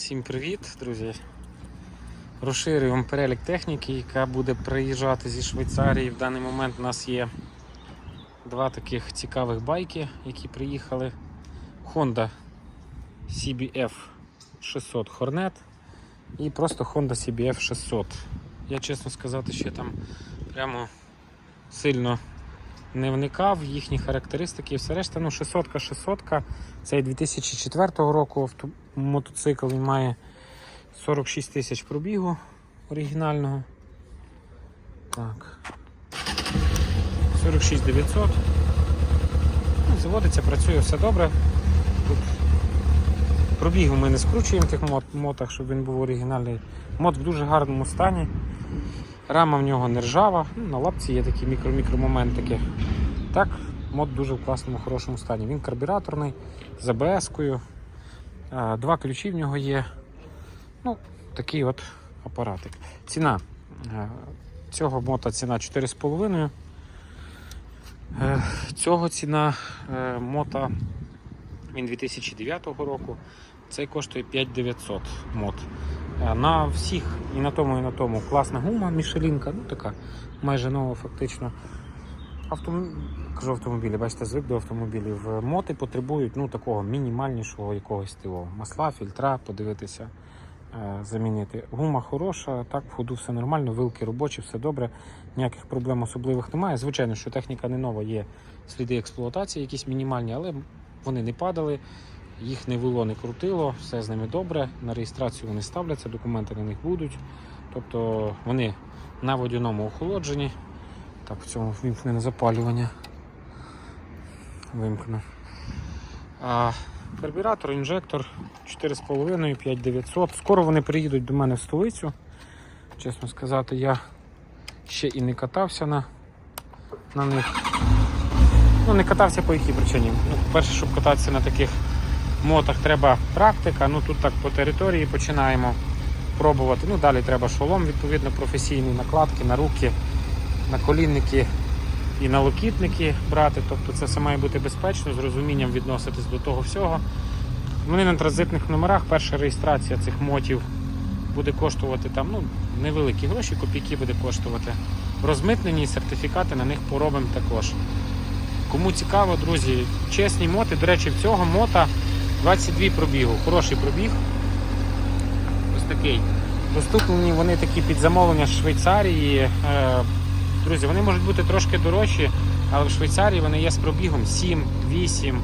Всім привіт, друзі. Розширюємо перелік техніки, яка буде приїжджати зі Швейцарії. В даний момент у нас є два таких цікавих байки, які приїхали. Honda CBF 600 Hornet і просто Honda CBF 600. Я чесно сказати, я там прямо сильно не вникав в їхні характеристики і все решта. Ну, 600 600 Цей 2004 року мотоцикл він має 46 тисяч пробігу оригінального. Так. 46 900. Ну, заводиться, працює все добре. Тут пробігу ми не скручуємо в тих мот- мотах, щоб він був оригінальний. Мот в дуже гарному стані. Рама в нього не ржава, ну, на лапці є такі мікро-мікро-моментики. Так, мод дуже в класному, хорошому стані. Він карбюраторний, з АБС-кою. Два ключі в нього є. Ну, такий от апаратик. Ціна е, цього мота ціна 4,5. Е, Цього ціна е, мота він 2009 року. Цей коштує 5900 мод. Е, На всіх і на тому, і на тому класна гума, мішелінка, ну така майже нова фактично. Автом... Кажу автомобілі, бачите, звик до автомобілів. Моти потребують ну, такого мінімальнішого якогось ТО. Масла, фільтра, подивитися, е, замінити. Гума хороша, так, в ходу все нормально, вилки робочі, все добре, ніяких проблем особливих немає. Звичайно, що техніка не нова, є сліди експлуатації, якісь мінімальні, але вони не падали, їх не вело, не крутило, все з ними добре. На реєстрацію вони ставляться, документи на них будуть. Тобто вони на водяному охолодженні. Так, в цьому вимкнене запалювання. Вимкну. А, карбюратор, інжектор 4,5, 5900. Скоро вони приїдуть до мене в столицю. Чесно сказати, я ще і не катався на, на них. Ну, не катався по якій причині. Ну, перше, щоб кататися на таких мотах, треба практика. Ну тут так по території починаємо пробувати. Ну, далі треба шолом, відповідно, професійний, накладки на руки на колінники і на локітники брати. Тобто це все має бути безпечно, з розумінням відноситись до того всього. Вони на транзитних номерах, перша реєстрація цих мотів буде коштувати там ну, невеликі гроші, копійки буде коштувати. Розмитнені сертифікати на них поробимо також. Кому цікаво, друзі, чесні моти. До речі, в цього мота 22 пробігу. Хороший пробіг. Ось такий. Доступні вони такі під замовлення з Швейцарії. Е, Друзі, вони можуть бути трошки дорожчі, але в Швейцарії вони є з пробігом 7, 8,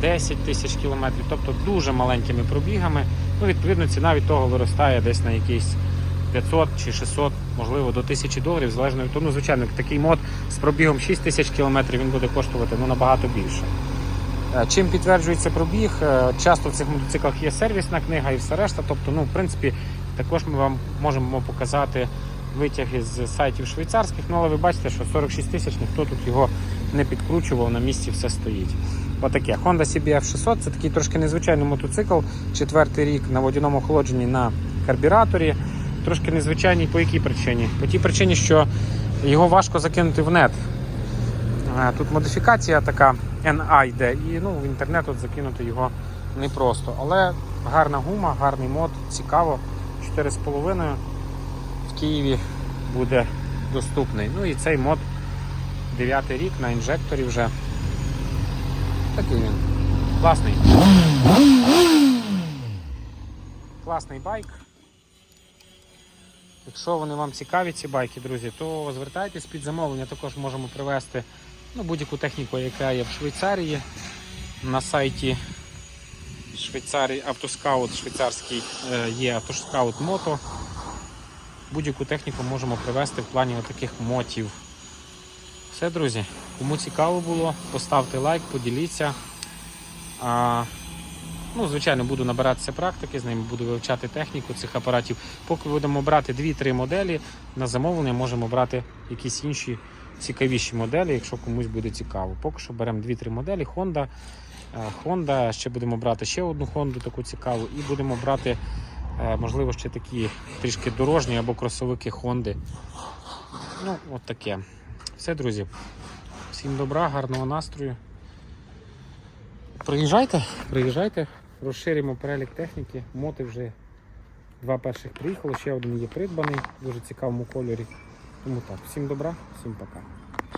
10 тисяч кілометрів, тобто дуже маленькими пробігами. Ну, відповідно, ціна від того виростає десь на якісь 500 чи 600, можливо, до 1000 доларів, залежно від того. Ну, звичайно, такий мод з пробігом 6 тисяч кілометрів він буде коштувати ну, набагато більше. Е, Чим підтверджується пробіг? Е, Часто в цих мотоциклах є сервісна книга і все решта. Тобто, ну, в принципі, також ми вам можемо показати витяги з сайтів швейцарських, ну але ви бачите, що 46 тисяч ніхто тут його не підкручував, на місці все стоїть. Отаке. Honda CBF 600 це такий трошки незвичайний мотоцикл, четвертий рік на водяному охолодженні на карбюраторі. Трошки незвичайний по якій причині? По тій причині, що його важко закинути в нет. Е, Тут модифікація така NA йде, і ну, в інтернет от закинути його непросто. Але гарна гума, гарний мод, цікаво. 4,5 в Києві буде доступний. Ну і цей мод 9 рік на інжекторі вже. Такий він. Класний. Класний байк. Якщо вони вам цікаві, ці байки, друзі, то звертайтесь під замовлення, також можемо привезти ну, будь-яку техніку, яка є в Швейцарії. На сайті Швейцарії Автоскаут швейцарський е, є Автоскаут Мото. Будь-яку техніку можемо привезти в плані таких мотів. Все, друзі, кому цікаво було, поставте лайк, поділіться. А, ну, Звичайно, буду набиратися практики, з ними буду вивчати техніку цих апаратів. Поки будемо брати 2-3 моделі, на замовлення можемо брати якісь інші цікавіші моделі, якщо комусь буде цікаво. Поки що беремо 2-3 моделі Honda. Е, Honda, ще будемо брати ще одну Honda таку цікаву, і будемо брати, е, можливо, ще такі трішки дорожні або кросовики Honda. Ну, от таке. Все, друзі. Всім добра, гарного настрою. Приїжджайте, приїжджайте, розширимо перелік техніки. Моти вже два перших приїхало, ще один є придбаний в дуже цікавому кольорі. Тому так, всім добра, всім пока.